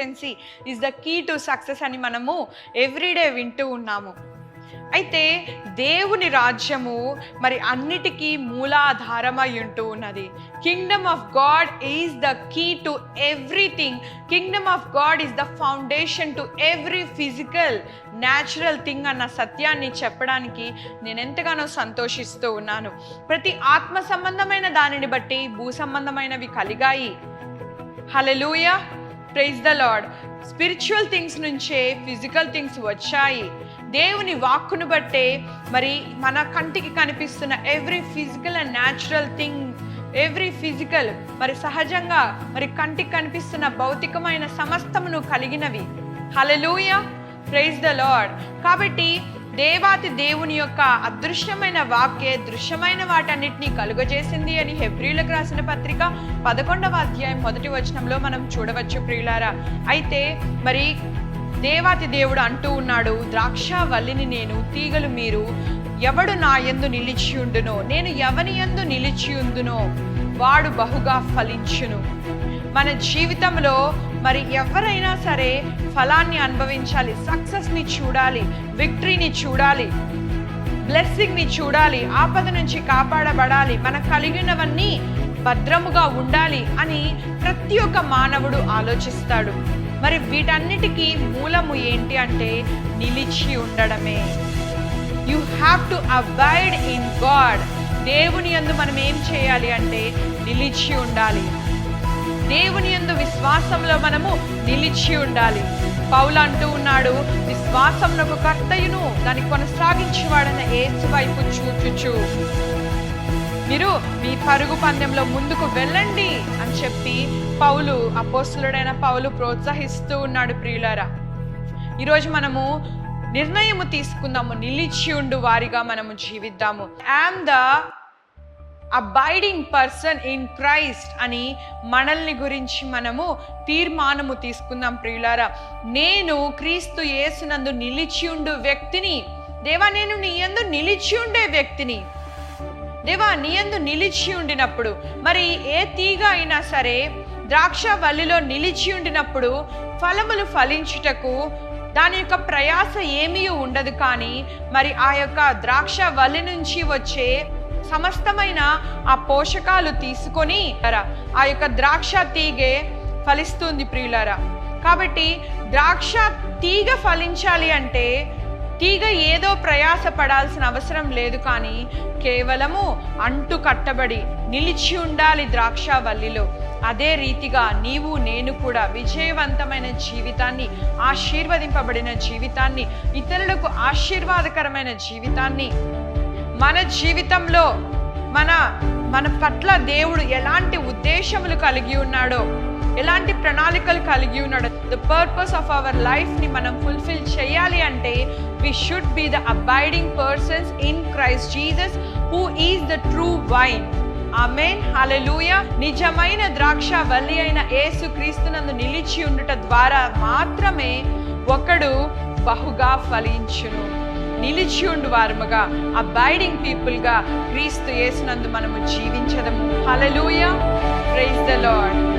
Consistency is the key to success అని మనము everyday వింటూ ఉన్నాము. అయితే దేవుని రాజ్యము మరి అన్నిటికీ మూలాధారమై ఉంటూ ఉన్నది. Kingdom of God is the key to everything kingdom of God is the foundation to every physical natural thing అన్న సత్యాన్ని చెప్పడానికి నేను ఎంతగానో సంతోషిస్తూ ఉన్నాను. ప్రతి ఆత్మ సంబంధమైన దానిని బట్టి భూ సంబంధమైనవి కలిగాయి. Hallelujah praise the Lord spiritual things నుంచే ఫిజికల్ థింగ్స్ వచ్చాయి. దేవుని వాక్కును బట్టే మరి మన కంటికి కనిపిస్తున్న every physical and natural thing every physical మరి సహజంగా మరి కంటికి కనిపిస్తున్న భౌతికమైన సమస్తమును కలిగినవి. హలలుయ ప్రైజ్ ద లాడ్ కాబట్టి దేవాతి దేవుని యొక్క అదృశ్యమైన వాక్యే దృశ్యమైన వాటన్నిటినీ కలుగజేసింది అని హెబ్రిలకు రాసిన పత్రిక పదకొండవ అధ్యాయం మొదటి వచనంలో మనం చూడవచ్చు ప్రియులారా. అయితే మరి దేవాతి దేవుడు అంటూ ఉన్నాడు ద్రాక్ష వల్లిని నేను తీగలు మీరు ఎవడు నా ఎందు నిలిచి ఉండునో నేను ఎవని యందు నిలిచియుందునో వాడు బహుగా ఫలించును. మన జీవితంలో మరి ఎవరైనా సరే ఫలాన్ని అనుభవించాలి సక్సెస్ని చూడాలి విక్టరీని చూడాలి బ్లెస్సింగ్ని చూడాలి ఆపద నుంచి కాపాడబడాలి మన కలిగినవన్నీ భద్రముగా ఉండాలి అని ప్రతి ఒక్క మానవుడు ఆలోచిస్తాడు. మరి వీటన్నిటికీ మూలము ఏంటి అంటే నిలిచి ఉండడమే. You have to abide in God దేవుని యందు మనం ఏం చేయాలి అంటే నిలిచి ఉండాలి. దేవుని యందు విశ్వాసంలో మనము నిలిచి ఉండాలి. పౌలు అంటూ ఉన్నాడు విశ్వాసంలో కర్తయును దాన్ని కొనసాగించేవాడన్న ఏసు వైపు చూచుచు. మీరు మీ పరుగు పందెంలో ముందుకు వెళ్ళండి అని చెప్పి పౌలు అపోస్తులుడైన పౌలు ప్రోత్సహిస్తూ ఉన్నాడు ప్రియులారా. ఈరోజు మనము నిర్ణయము తీసుకుందాము నిలిచి ఉండు వారిగా మనము జీవిద్దాము. Am the abiding person in Christ అని మనల్ని గురించి మనము తీర్మానము తీసుకుందాం ప్రియులారా. నేను క్రీస్తు యేసునందు నిలిచి ఉండు వ్యక్తిని. దేవా నేను నీ యందు నిలిచి ఉండే వ్యక్తిని. దేవా నీ యందు నిలిచి ఉండినప్పుడు మరి ఏ తీగ అయినా సరే ద్రాక్ష వల్లిలో నిలిచి ఉండినప్పుడు ఫలములు ఫలించుటకు దాని యొక్క ప్రయాస ఏమీ ఉండదు కానీ మరి ఆ యొక్క ద్రాక్ష వల్లి నుంచి వచ్చే సమస్తమైన ఆ పోషకాలు తీసుకొని ఆ యొక్క ద్రాక్ష తీగే ఫలిస్తుంది ప్రియులారా. కాబట్టి ద్రాక్ష తీగ ఫలించాలి అంటే తీగ ఏదో ప్రయాస పడాల్సిన అవసరం లేదు కానీ కేవలము అంటు కట్టబడి నిలిచి ఉండాలి ద్రాక్ష వల్లిలో. అదే రీతిగా నీవు నేను కూడా విజయవంతమైన జీవితాన్ని ఆశీర్వదింపబడిన జీవితాన్ని ఇతరులకు ఆశీర్వాదకరమైన జీవితాన్ని మన జీవితంలో మన మన పట్ల దేవుడు ఎలాంటి ఉద్దేశములు కలిగి ఉన్నాడో ఎలాంటి ప్రణాళికలు కలిగి ఉన్నాడో ద పర్పస్ ఆఫ్ అవర్ లైఫ్ని మనం ఫుల్ఫిల్ చేయాలి అంటే we should be the abiding persons in Christ Jesus who is the true vine amen hallelujah నిజమైన ద్రాక్ష వల్లి అయిన యేసు క్రీస్తునందు నిలిచి ఉండుట ద్వారా మాత్రమే ఒకడు బహుగా ఫలించును. నిలిచి ఉండు వారముగా అబైడింగ్ పీపుల్గా క్రీస్తు యేసునందు మనము జీవించదము. Hallelujah praise the Lord